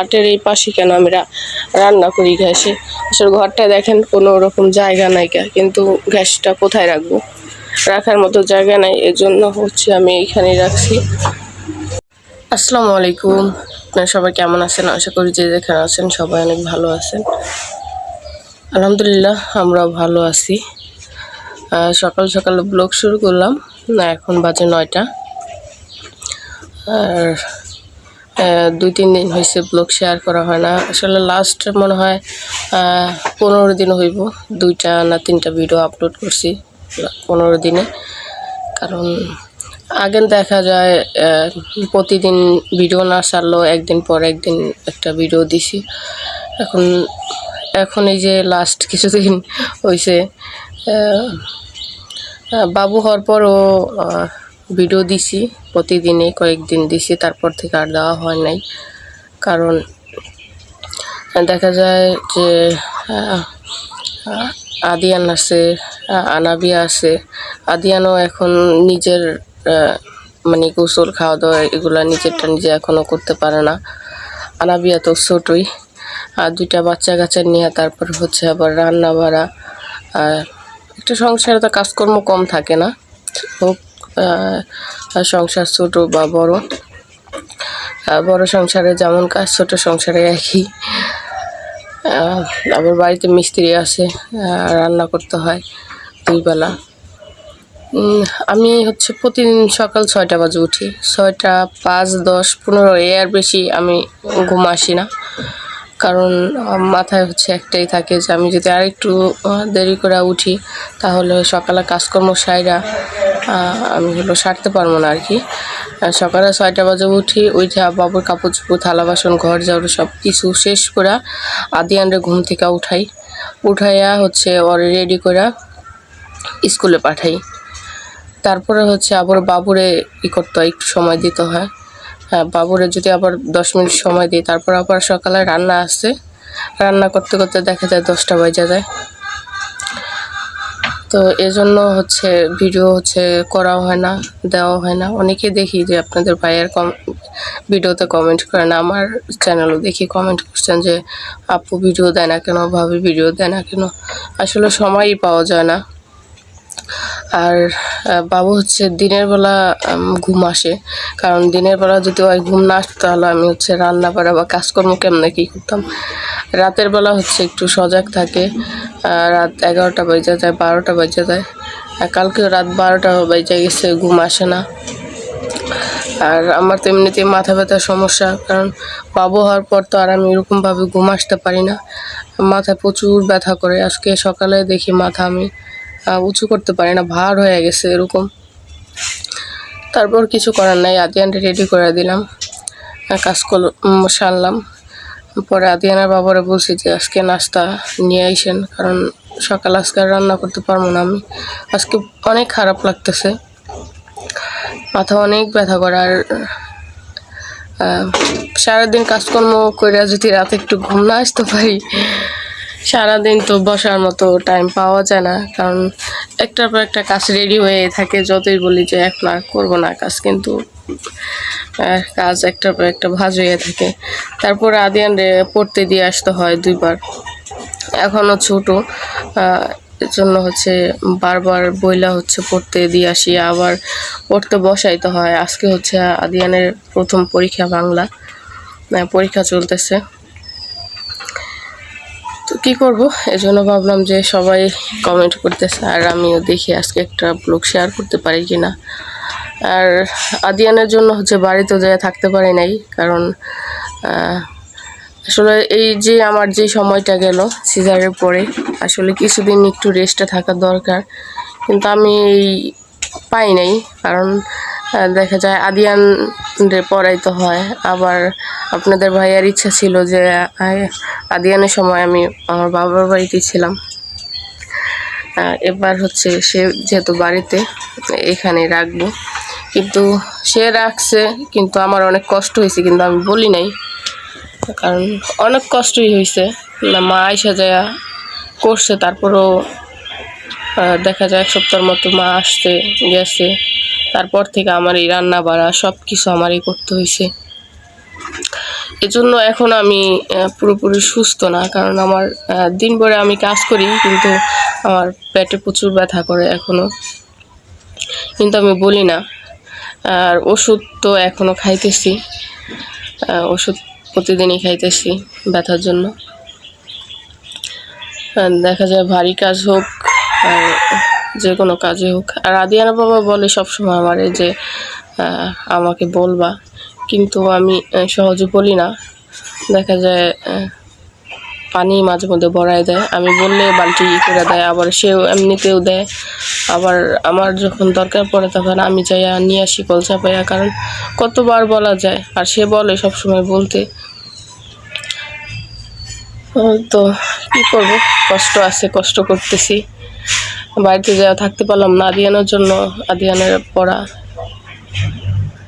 হাটের এই পাশে কেন আমরা রান্না করি গ্যাসে আসলে ঘরটা দেখেন কোনো রকম জায়গা নাই কিন্তু গ্যাসটা কোথায় রাখব? রাখার মতো জায়গা নাই, এজন্য হচ্ছে আমি এইখানেই রাখছি। আসসালামু আলাইকুম। আপনারা সবাই কেমন আছেন? আশা করি যে যেখানে আছেন সবাই অনেক ভালো আছেন। আলহামদুলিল্লাহ, আমরাও ভালো আছি। সকাল সকাল ব্লগ শুরু করলাম। না, এখন বাজে নয়টা। আর দুই, তিন দিন হয়েছে ব্লগ শেয়ার করা হয় না। আসলে লাস্ট মনে হয় পনেরো দিন হইব। দুইটা না তিনটা ভিডিও আপলোড করছি পনেরো দিনে। কারণ আগে দেখা যায় প্রতিদিন ভিডিও না ছাড়লেও একদিন পর একদিন একটা ভিডিও দিছি। এখন এখন এই যে লাস্ট কিছুদিন হয়েছে বাবু হওয়ার পরও ভিডিও দিছি, প্রতিদিনে কয়েকদিন দিছি, তারপর থেকে আর দেওয়া হয় নাই। কারণ, দেখা যায় যে আদিয়ান আছে আনাবিয়া আছে। আদিয়ানও এখন নিজের মানে গোসল খাওয়া দাওয়া এগুলা নিজেরটা নিজে এখনও করতে পারে না। আনাবিয়া তো ছোটই। আর দুইটা বাচ্চা কাচ্চা নিয়ে তারপর হচ্ছে আবার রান্না বাড়া আর একটা সংসারে তো কাজকর্ম কম থাকে না। সংসার ছোট বা বড়। বড় সংসারে যেমন কাজ ছোট সংসারে একই। আবার বাড়িতে মিস্ত্রি আছে রান্না করতে হয় দুই বেলা। উম, আমি হচ্ছে প্রতিদিন সকাল ছয়টা বাজে উঠি। ছয়টা পাঁচ দশ পনেরো এর বেশি আমি ঘুম আসি না। কারণ মাথায় হচ্ছে একটাই থাকে যে আমি যদি আরেকটু আহ, দেরি করে উঠি তাহলে সকালে কাজকর্ম সাইরা আমি হলো সারতে পারব না আর কি সকালে ছয়টা বাজে উঠি উঠে বাবুর কাপড় চোপড়, থালা বাসন, ঘর ঝাড়ু সব কিছু শেষ করে আদিয়ানরে ঘুম থেকে উঠাই। উঠাইয়া হচ্ছে ওর রেডি করে স্কুলে পাঠাই। তারপরে হচ্ছে আবার বাবুরে ই করতে হয়, একটু সময় দিতে হয়। হ্যাঁ বাবুরে যদি আবার দশ মিনিট সময় দিই তারপর আবার সকালে রান্না আসছে রান্না করতে করতে দেখা যায় দশটা বাজে যায়। তো এজন্য হচ্ছে ভিডিও হচ্ছে করাও হয় না দেওয়া হয় না। অনেকে দেখি যে আপনাদের ভাইয়ের কম ভিডিওতে কমেন্ট করে না। আমার চ্যানেলও দেখি কমেন্ট করছেন যে, আপু ভিডিও দেয় না কেন? ভাবি ভিডিও দেয় না কেন? আসলে সময়ই পাওয়া যায় না। আর বাবু হচ্ছে দিনের বেলা ঘুম আসে। কারণ দিনের বেলা যদি ওই ঘুম না আসতো, তাহলে আমি হচ্ছে রান্না করা বা কাজকর্ম কেমনে কী করতাম? রাতের বেলা হচ্ছে একটু সজাগ থাকে। রাত এগারোটা বেজে যায়, বারোটা বেজে যায়। আর কালকে রাত বারোটা বেজে গেছে, ঘুম আসে না। আর আমার তো এমনিতেই মাথা ব্যথার সমস্যা, কারণ বাবু হওয়ার পর তো আর আমি এরকমভাবে ঘুম আসতে পারি না। মাথায় প্রচুর ব্যথা করে, আজকে সকালে দেখি মাথা আমি উঁচু করতে পারি না, ভার হয়ে গেছে এরকম। তারপর কিছু করার নাই, আদিয়ানটা রেডি করে দিলাম। কাজ কর সারলাম। পরে আদিয়ানার বাবারে বলছি যে, আজকে নাস্তা নিয়ে আইসেন, কারণ সকাল আজকে রান্না করতে পারব না আমি। আজকে অনেক খারাপ লাগতেছে। মাথা অনেক ব্যথা করে আর সারাদিন কাজকর্ম করে যদি রাতে একটু ঘুম না আসতে পারি, সারাদিন তো বসার মতো টাইম পাওয়া যায় না। কারণ একটার পর একটা কাজ রেডি হয়ে থাকে, যতই বলি যে, এখন আর করব না কাজ, কিন্তু কাজ একটার পর একটা ভাজ হয়ে থাকে। তারপরে আদিয়ান পড়তে দিয়ে আসতে হয় দুইবার। এখনও ছোট। এর জন্য হচ্ছে বারবার বইলা হচ্ছে পড়তে দিয়ে আসি। আবার পড়তে বসাইতে হয়। আজকে হচ্ছে আদিয়ানের প্রথম পরীক্ষা বাংলা। পরীক্ষা চলতেছে। তো কী করব? এজন্য ভাবলাম যে সবাই কমেন্ট করতেছে। আর আমিও দেখি আজকে একটা ব্লগ শেয়ার করতে পারি কি না আর আদিয়ানের জন্য হচ্ছে বাড়িতে যেয়ে থাকতে পারি নাই, কারণ আসলে এই যে আমার যে সময়টা গেল সিজারের পরে, আসলে কিছুদিন একটু রেস্টে থাকা দরকার, কিন্তু আমি এই পাই নাই, কারণ দেখা যায় আদিয়ান পড়াইতে হয়, আবার আপনাদের ভাইয়ার ইচ্ছা ছিল যে আদিয়ানের সময় আমি আমার বাবার বাড়িতে ছিলাম। এবার হচ্ছে সে যেহেতু বাড়িতে, এখানে রাখব। কিন্তু সে রাখছে, কিন্তু আমার অনেক কষ্ট হয়েছে, কিন্তু আমি বলি নাই। কারণ অনেক কষ্টই হয়েছে। না, মা আইসা যায়, করছে, তারপরও দেখা যায় এক সপ্তাহের মতো মা আসতে গেছে। তারপর থেকে আমার এই রান্না বাড়া সব কিছু আমারই করতে হয়েছে। এজন্য এখন আমি পুরোপুরি সুস্থ না, কারণ আমার দিন ভরে আমি কাজ করি, কিন্তু আমার পেটে প্রচুর ব্যথা করে এখনও। কিন্তু আমি বলি না আর ওষুধ তো এখনও খাইতেছি ওষুধ প্রতিদিনই খাইতেছি ব্যথার জন্য। দেখা যায় ভারী কাজ হোক, আর যে কোনো কাজে হোক। আর আদিয়ানা বাবা বলে সবসময় আমারে যে আমাকে বলবা। কিন্তু আমি সহজে বলি না। দেখা যায় পানি মাঝে মধ্যে ভরায় দেয়। আমি বললে বালতি করে দেয়, আবার সেও এমনিতেও দেয়। আবার আমার যখন দরকার পড়ে তখন আমি যাই আর নিয়ে আসি কল চাপাইয়া, কারণ কতবার বলা যায়, আর সে বলে সব সময় বলতে তো কী করব? কষ্ট আছে, কষ্ট করতেছি। বাড়িতে যাওয়া থাকতে পারলাম না, আদিয়ানোর জন্য, আদিয়ানের পড়া।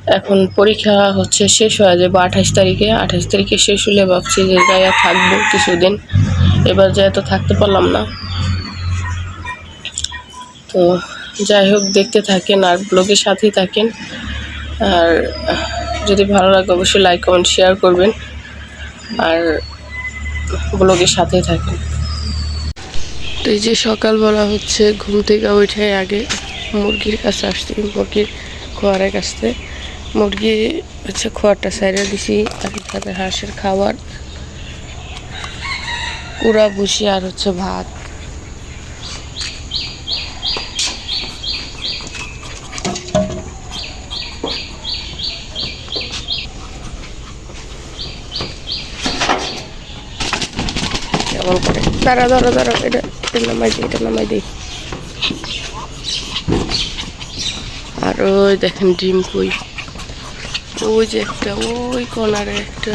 এখন পরীক্ষা হচ্ছে শেষ হয়ে যাবে আঠাশ তারিখে। আঠাশ তারিখে শেষ হলে ভাবছি যে গায়ে থাকব কিছুদিন। এবার যাই তো থাকতে পারলাম না। তো যাই হোক, দেখতে থাকেন আর ব্লগের সাথেই থাকেন। আর যদি ভালো লাগে অবশ্যই লাইক কমেন্ট শেয়ার করবেন। আর ব্লগের সাথেই থাকেন। তো এই যে সকালবেলা হচ্ছে ঘুম থেকে উঠে আগে মুরগির কাছে আসছি, মুরগির খোয়ারের কাছে। মুরগি হচ্ছে খোয়ারটা সাইডে দিছি এখানে হাঁসের খাবার, কুড়া, ভুসি আর হচ্ছে ভাত। কেমন করে? দাঁড়া দাঁড়া এটা নামাই দিই এটা নামাই দিই আর ওই দেখেন ডিম কই? ওই যে একটা, ওই কর্নারে একটা।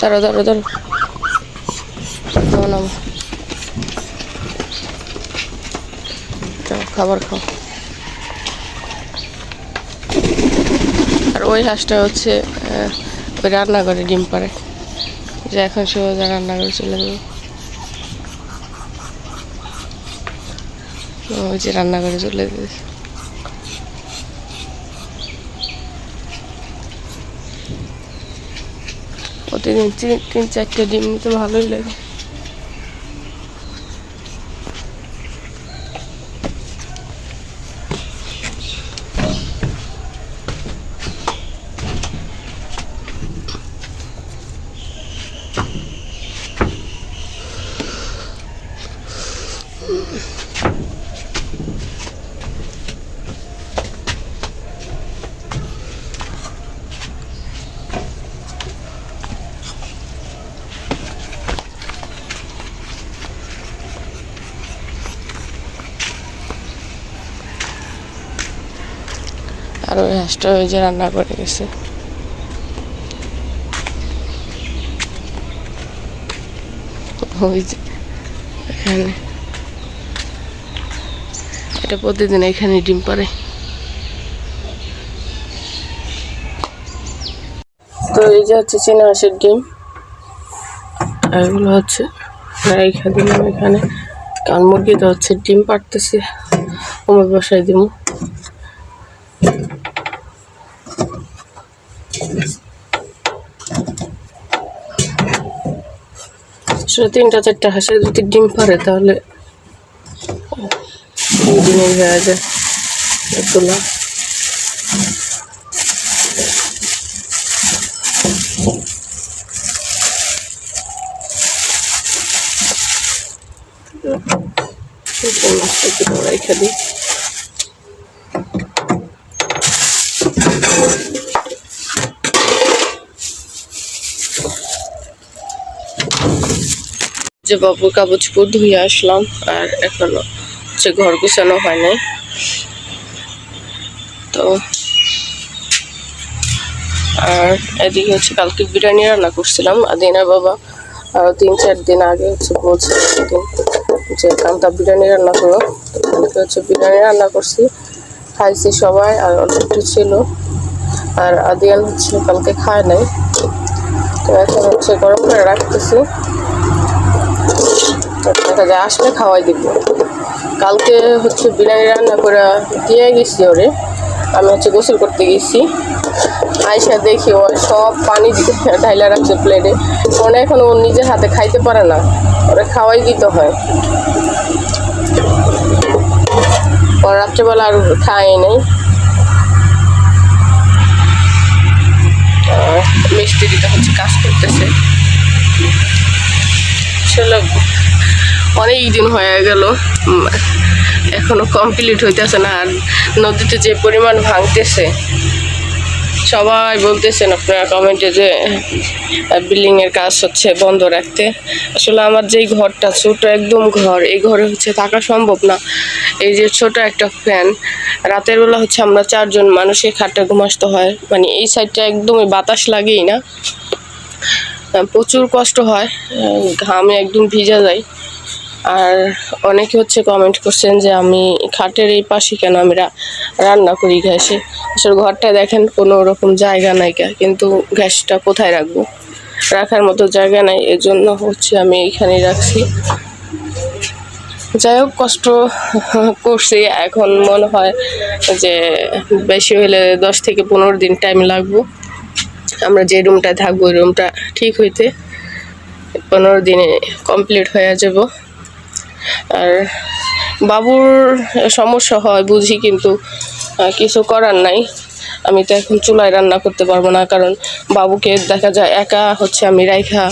দাঁড়ো দাঁড়ো দাঁড়ো নাও খাবার খাও। আর ওই হাঁসটা হচ্ছে ওই রান্নাঘরে ডিম পারে যে এখন সোজা রান্নাঘরে চলে যাবে ওই যে রান্নাঘরে চলে গেছে। প্রতিদিন তিন তিন চারটে ডিম তো ভালোই লাগে। আর ওই হাঁসটা ওই যে রান্না করে গেছে। ওই যে, এখানে। এটা প্রতিদিন এখানে ডিম পারে তো এই যে হচ্ছে চীনা হাঁসের ডিম এগুলো হচ্ছে দিলাম এখানে কারণ মুরগি তো হচ্ছে ডিম পাড়তেছে। ওমে বসাই দিব আসলে তিনটা চারটা হাঁসের যদি ডিম পারে তাহলে দিনে হয়ে যায়। এগুলো রেখে যে বাবুর কাগজ ধুয়ে আসলাম আর এখনও হচ্ছে ঘর গুছানো হয় নাই। তো আর এদিকে হচ্ছে কালকে বিরিয়ানি রান্না করছিলাম। আদিনা বাবা আরও তিন, চার দিন আগে হচ্ছে বলছে একদিন যে কান্তা বিরিয়ানি রান্না করো। কালকে হচ্ছে বিরিয়ানি রান্না করছি। খাইছি সবাই আর অল্প ছিল। আর আদিয়ান হচ্ছে কালকে খায় নাই। তো এখন হচ্ছে গরম করে রাখতেছি। তো দেখা আসলে খাওয়াই দিব। কালকে হচ্ছে বিরিয়ানি রান্না করে দিয়ে গেছি ওরে। আমি হচ্ছে গোসল করতে গেছি। আয়সা দেখি ও সব পানি ঢাইলা রাখছে প্লেটে মনে এখন ও নিজের হাতে খাইতে পারে না। ওরা খাওয়াই দিতে হয়। ও রাত্রেবেলা আর খায় নেই। মিষ্টি দিতে হচ্ছে, কাজ করতেছে। আসলে অনেক দিন হয়ে গেল। এখনও কমপ্লিট হইতেছে না। আর নদীতে যে পরিমাণ ভাঙতেছে, সবাই বলতেছেন আপনারা কমেন্টে যে বিল্ডিং এর কাজ হচ্ছে বন্ধ রাখতে। আসলে আমার যেই ঘরটা, ছোট একদম ঘর, এই ঘরে হচ্ছে থাকা সম্ভব না। এই যে ছোট একটা ফ্যান রাতের বেলা হচ্ছে আমরা চারজন মানুষের খাটে ঘুমাসতে হয়। মানে এই সাইডটা একদমই বাতাস লাগেই না। প্রচুর কষ্ট হয়। ঘামে একদম ভিজা যায় আর অনেকে হচ্ছে কমেন্ট করছেন যে আমি খাটের এই পাশে কেন আমি রা- রান্না করি গ্যাসে আসলে ঘরটা দেখেন কোনো রকম জায়গা নাই কা, কিন্তু গ্যাসটা কোথায় রাখব? রাখার মতো জায়গা নাই এজন্য হচ্ছে আমি এইখানেই রাখছি। যাই হোক কষ্ট করছি। এখন মনে হয় যে বেশি হলে দশ থেকে পনেরো দিন টাইম লাগবো। আমরা যে রুমটায় থাকব ওই রুমটা ঠিক হইতে পনেরো দিনে কমপ্লিট হয়ে যাব। আর বাবুর সমস্যা হয় বুঝি, কিন্তু কিছু করার নাই। আমি তো এখন চুলায় রান্না করতে পারব না, কারণ বাবুকে দেখা যায় একা হচ্ছে আমি রাইখা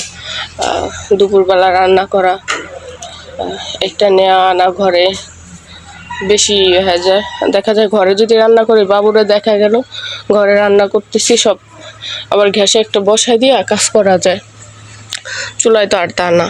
দুপুরবেলা রান্না করা একটা নেওয়া আনা ঘরে বেশি হয়ে যায়। দেখা যায় ঘরে যদি রান্না করি, বাবুরা দেখা গেল, ঘরে রান্না করতেছি সব, আবার গ্যাসে একটা বসাই দিয়ে কাজ করা যায়। চুলায় তো আর তা না।